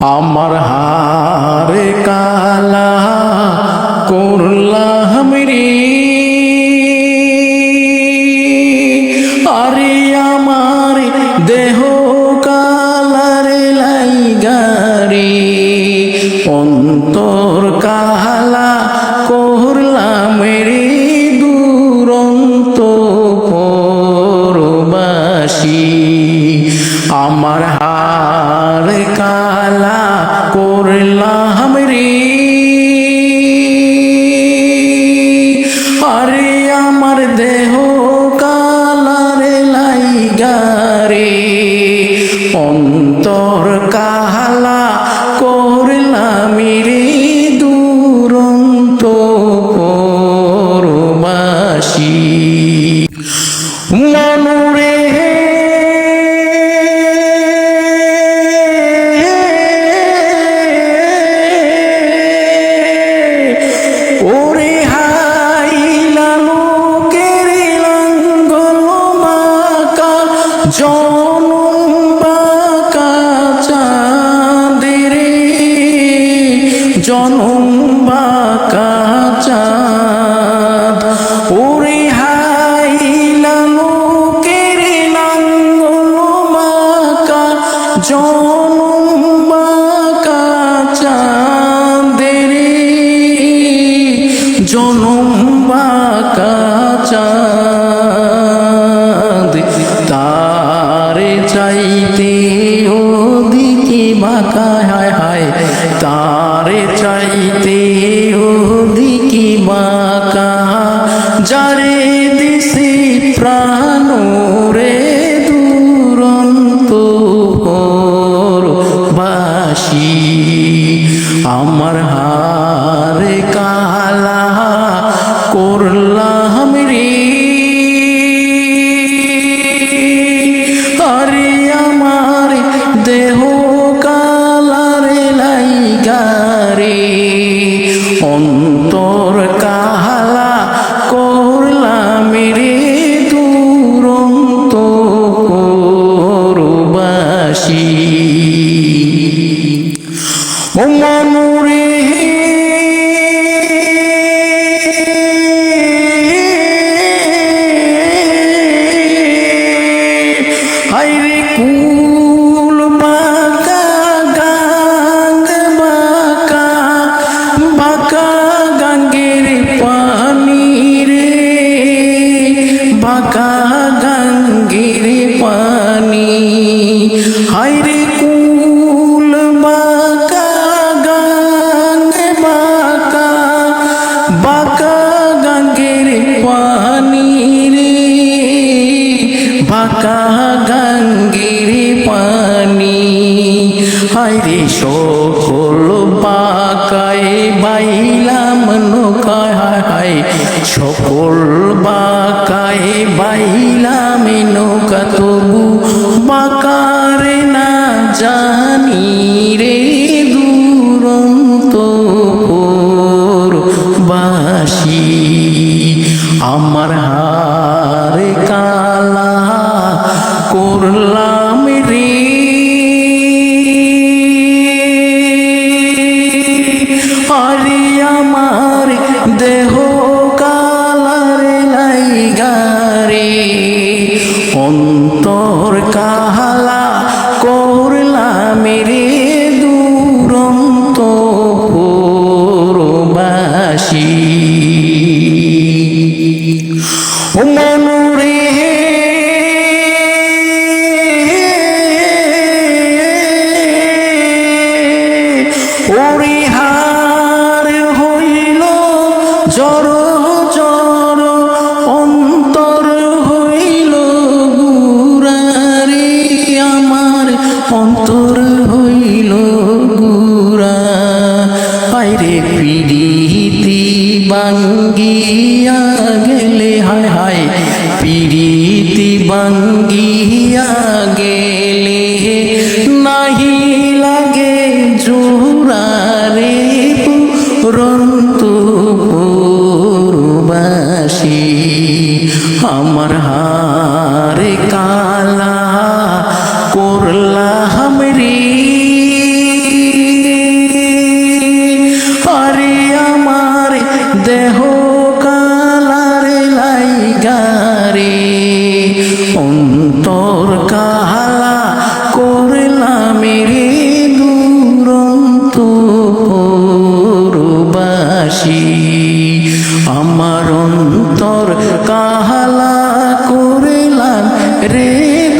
আমার হারে কালা করলাম রে। আরে আমার অন্তর কাহালা করলাম রে দুরন্ত পরবাসী। জনম চাঁদ, তারে চাইতে ওদিকে বাঁকা হায় হায়, তারে চাইতে ওদিকে বাঁকা, যারে দিছে প্রাণ করলাম রে। আরে আমার দেহ কালারে লাইগারে অন্তর বাঁকা গাঙ্গ বাঁকা বাঁকা গাঙ্গের পানি রে বাঁকা গাঙ্গের পানি হাইরে সকল বাঁকায় বাইলাম নৌকায় হায় সকল বাঁকায় বাইলাম নৌকা না জানি রে দুরন্ত বাসি আমার হারে কালা করলাম। জড় জড় অন্তর হইল গুরারে, আমার অন্তর হইল গুরা। আইরে পিড়িতি বাঙ্গিয়া গেলে, হায় হায়, পিড়িতি বাঙ্গিয়া গেলে নাহি লাগে পুরন্ত পূর্বাসী আমার হারে কালা করলা রে রে